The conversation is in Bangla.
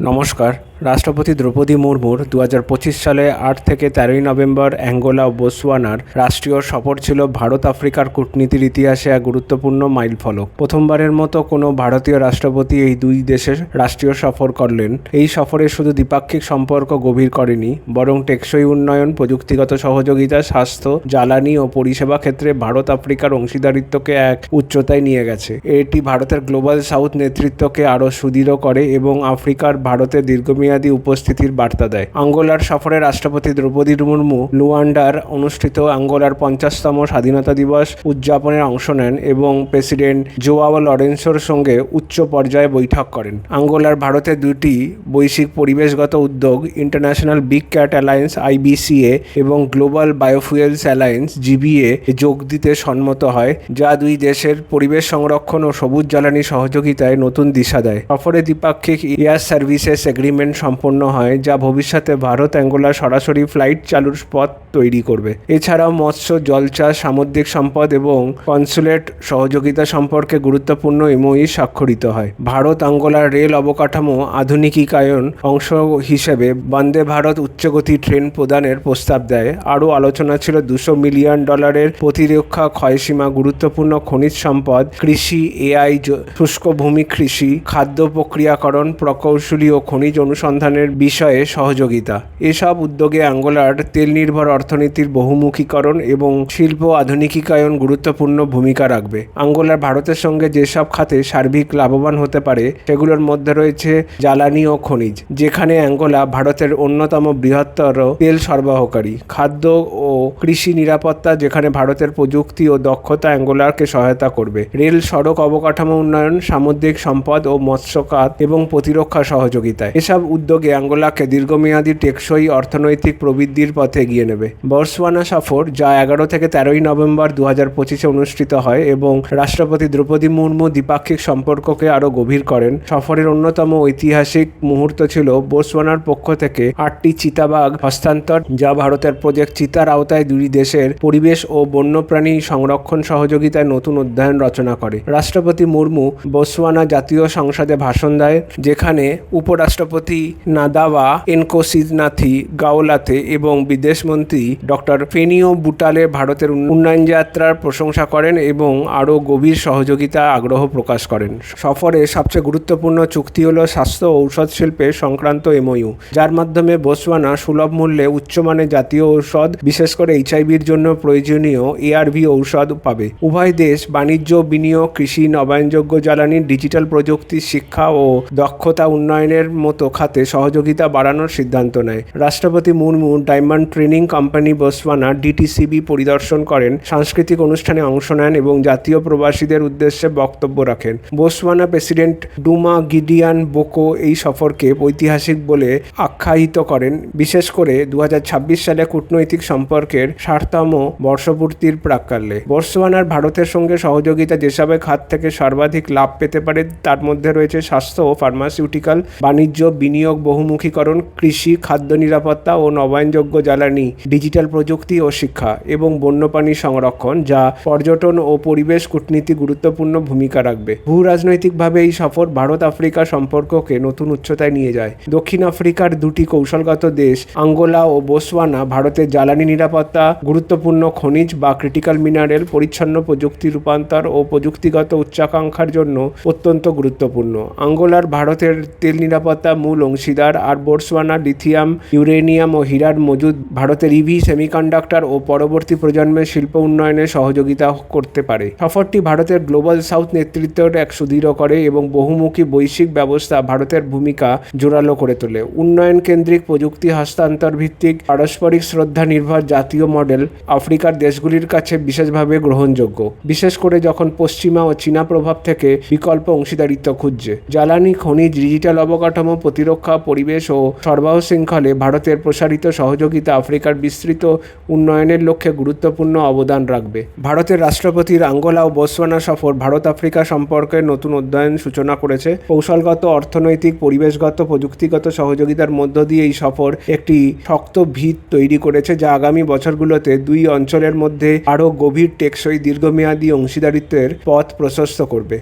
নমস্কার। রাষ্ট্রপতি দ্রৌপদী মুর্মুর দু হাজার পঁচিশ সালে আট থেকে তেরোই নভেম্বর অ্যাঙ্গোলা ও বোসওয়ানার রাষ্ট্রীয় সফর ছিল ভারত আফ্রিকার কূটনীতির ইতিহাসে এক গুরুত্বপূর্ণ মাইলফলক। প্রথমবারের মতো কোনো ভারতীয় রাষ্ট্রপতি এই দুই দেশের রাষ্ট্রীয় সফর করলেন। এই সফরে শুধু দ্বিপাক্ষিক সম্পর্ক গভীর করেনি, বরং টেকসই উন্নয়ন, প্রযুক্তিগত সহযোগিতা, স্বাস্থ্য, জ্বালানি ও পরিষেবা ক্ষেত্রে ভারত আফ্রিকার অংশীদারিত্বকে এক উচ্চতায় নিয়ে গেছে। এটি ভারতের গ্লোবাল সাউথ নেতৃত্বকে আরও সুদৃঢ় করে এবং আফ্রিকার ভারতের দীর্ঘমেয়াদী উপস্থিতির বার্তা দেয়। আঙ্গোলার সফরে রাষ্ট্রপতি দ্রৌপদী মুর্মু লুয়ান্ডার অনুষ্ঠিত আঙ্গোলার পঞ্চাশতম স্বাধীনতা দিবস উদযাপনে অংশ নেন এবং প্রেসিডেন্ট জোয়াও লরেন্সোর সঙ্গে উচ্চ পর্যায়ে বৈঠক করেন। আঙ্গোলার ভারতের দুটি বৈশ্বিক পরিবেশগত উদ্যোগ, international big cat alliance IBCA এবং গ্লোবাল বায়োফুয়েলস অ্যালায়েন্স জিবিএ যোগ দিতে সম্মত হয়, যা দুই দেশের পরিবেশ সংরক্ষণ ও সবুজ জ্বালানি সহযোগিতায় নতুন দিশা দেয়। সফরে দ্বিপাক্ষিক এয়ার সার্ভিসেস এগ্রিমেন্ট সম্পন্ন হয় যা ভবিষ্যতে ভারত অ্যাঙ্গোলা সরাসরি ফ্লাইট চালুর পথ তৈরি করবে। এছাড়াও মৎস্য জলচাষ সামুদ্রিক সম্পদ এবং কনসুলেট সহযোগিতা সম্পর্কে গুরুত্বপূর্ণ এমওই স্বাক্ষরিত হয়। ভারত আঙ্গোলার রেল অবকাঠামো আধুনিকীকরণ অংশ হিসেবে বন্দে ভারত উচ্চগতি ট্রেন প্রদানের প্রস্তাব দেয়। আরও আলোচনা ছিল দুশো মিলিয়ন ডলারের প্রতিরক্ষা ক্ষয়সীমা, গুরুত্বপূর্ণ খনিজ সম্পদ, কৃষি, এআই শুষ্ক ভূমি কৃষি, খাদ্য প্রক্রিয়াকরণ, প্রকৌশলী ও খনিজ অনুসন্ধানের বিষয়ে সহযোগিতা। এসব উদ্যোগে আঙ্গোলার তেল নির্ভর অর্থনীতির বহুমুখীকরণ এবং শিল্প আধুনিকীকরণ গুরুত্বপূর্ণ ভূমিকা রাখবে। আঙ্গোলার ভারতের সঙ্গে যেসব খাতে সার্বিক লাভবান হতে পারে, সেগুলোর মধ্যে রয়েছে জ্বালানি ও খনিজ, যেখানে অ্যাঙ্গোলা ভারতের অন্যতম বৃহত্তর তেল সরবরাহকারী। খাদ্য ও কৃষি নিরাপত্তা, যেখানে ভারতের প্রযুক্তি ও দক্ষতা অ্যাঙ্গোলারকে সহায়তা করবে। রেল, সড়ক অবকাঠামো উন্নয়ন, সামুদ্রিক সম্পদ ও মৎস্যকাত এবং প্রতিরক্ষা সহযোগিতায়। এসব উদ্যোগে অ্যাঙ্গোলাকে দীর্ঘমেয়াদী টেকসই অর্থনৈতিক প্রবৃদ্ধির পথে এগিয়ে নেবে। বর্সওয়ানা সফর, যা এগারো থেকে তেরোই নভেম্বর দু হাজার পঁচিশে অনুষ্ঠিত হয় এবং রাষ্ট্রপতি দ্রৌপদী মুর্মু দ্বিপাক্ষিক সম্পর্ককে আরও গভীর করেন। সফরের অন্যতম ঐতিহাসিক মুহূর্ত ছিল বোসওয়ানার পক্ষ থেকে আটটি চিতাবাঘ হস্তান্তর, যা ভারতের প্রজেক্ট চিতার আওতায় দুই দেশের পরিবেশ ও বন্যপ্রাণী সংরক্ষণ সহযোগিতায় নতুন অধ্যয়ন রচনা করে। রাষ্ট্রপতি মুর্মু বোসওয়ানা জাতীয় সংসদে ভাষণ দেয়, যেখানে উপরাষ্ট্রপতি নাদাওয়া এনকোসিদনাথি গাওলাতে এবং বিদেশমন্ত্রী ডক্টর ফেনিও বুটালে ভারতের উন্নয়ন যাত্রার প্রশংসা করেন এবং আরও গভীর সহযোগিতা আগ্রহ প্রকাশ করেন। সফরে সবচেয়ে গুরুত্বপূর্ণ চুক্তি হল স্বাস্থ্য ঔষধ শিল্পে সংক্রান্ত এমওইউ। যার মাধ্যমে বোসওয়ানা সুলভ মূল্যে উচ্চমানের জাতীয় ঔষধ, বিশেষ করে এইচআইভির জন্য প্রয়োজনীয় এআরভি ঔষধ পাবে। উভয় দেশ বাণিজ্য, বিনিয়োগ, কৃষি, নবায়নযোগ্য জ্বালানি, ডিজিটাল প্রযুক্তি, শিক্ষা ও দক্ষতা উন্নয়নের মতো খাতে সহযোগিতা বাড়ানোর সিদ্ধান্ত নেয়। রাষ্ট্রপতি Murmu diamond training company Botswana DTCB পরিদর্শন করেন, সাংস্কৃতিক অনুষ্ঠানে অংশ নেন এবং জাতীয় প্রবাসীদের উদ্দেশ্যে বক্তব্য রাখেন। Botswana president Duma Gideon Boko এই সফরকে ঐতিহাসিক বলে আখ্যায়িত করেন। বিশেষ করে দু সালে কূটনৈতিক সম্পর্কের ষাটতম বর্ষপূর্তির প্রাক্কালে। বোসওয়ানার ভারতের সঙ্গে সহযোগিতা যেসব খাত থেকে সর্বাধিক লাভ পেতে পারে, তার মধ্যে রয়েছে স্বাস্থ্য ও ফার্মাসিউটিক্যাল, বাণিজ্য, বিনিয়োগ, বহুমুখীকরণ, কৃষি, খাদ্য নিরাপত্তা ও নবায়নযোগ্য জ্বালানি ডিজিটাল প্রযুক্তি ও শিক্ষা এবং বন্যপ্রাণী সংরক্ষণ, যা পর্যটন ও পরিবেশ কূটনীতি গুরুত্বপূর্ণ ভূমিকা রাখবে। ভূ রাজনৈতিকভাবে এই সফর ভারত আফ্রিকা সম্পর্ককে নতুন উচ্চতায় নিয়ে যায়। দক্ষিণ আফ্রিকার দুটি কৌশলগত দেশ, আঙ্গোলা ও বোসওয়ানা ভারতের জ্বালানি নিরাপত্তা, গুরুত্বপূর্ণ খনিজ বা ক্রিটিক্যাল মিনারেল পরিচ্ছন্ন প্রযুক্তি রূপান্তর ও প্রযুক্তিগত উচ্চাকাঙ্ক্ষার জন্য অত্যন্ত গুরুত্বপূর্ণ। আঙ্গোলার ভারতের তেল নিরাপত্তা মূল অংশীদার আর বোটসওয়ানা, লিথিয়াম, ইউরেনিয়াম ও হীরার মজুদ ভারতের ইভি সেমিকন্ডাক্টর ও পরবর্তী প্রজন্মের শিল্প উন্নয়নে সহযোগিতা করতে পারে। সফরটি ভারতের গ্লোবাল সাউথ নেতৃত্বের এক সুদৃঢ় করে এবং বহুমুখী বৈশ্বিক ব্যবস্থা ভারতের ভূমিকা জোরালো করে তোলে। উন্নয়ন কেন্দ্রিক প্রযুক্তি হস্তান্তর ভিত্তিক পারস্পরিক শ্রদ্ধা নির্ভর জাতীয় মডেল আফ্রিকার দেশগুলির কাছে বিশেষভাবে গ্রহণযোগ্য, বিশেষ করে যখন পশ্চিমা ও চীনা প্রভাব থেকে বিকল্প অংশীদারিত্ব খুঁজছে। জ্বালানি, খনিজ, ডিজিটাল অবকাঠামো, প্রতিরক্ষা, পরিবেশ ও সরবরাহ শৃঙ্খলে ভারতের প্রসারিত সহযোগিতা আফ্রিকার বিস্তৃত উন্নয়নের লক্ষ্যে গুরুত্বপূর্ণ অবদান রাখবে। ভারতের রাষ্ট্রপতির আঙ্গোলা ও বোসওয়ানা সফর ভারত আফ্রিকা সম্পর্কে নতুন অধ্যয়ন সূচনা করেছে। কৌশলগত, অর্থনৈতিক, পরিবেশগত, প্রযুক্তিগত সহযোগিতার মধ্য দিয়ে এই সফর একটি শক্ত ভিত তৈরি করেছে, যা আগামী বছরগুলোতে দুই অঞ্চলের মধ্যে আরও গভীর টেকসই দীর্ঘমেয়াদী অংশীদারিত্বের পথ প্রশস্ত করবে।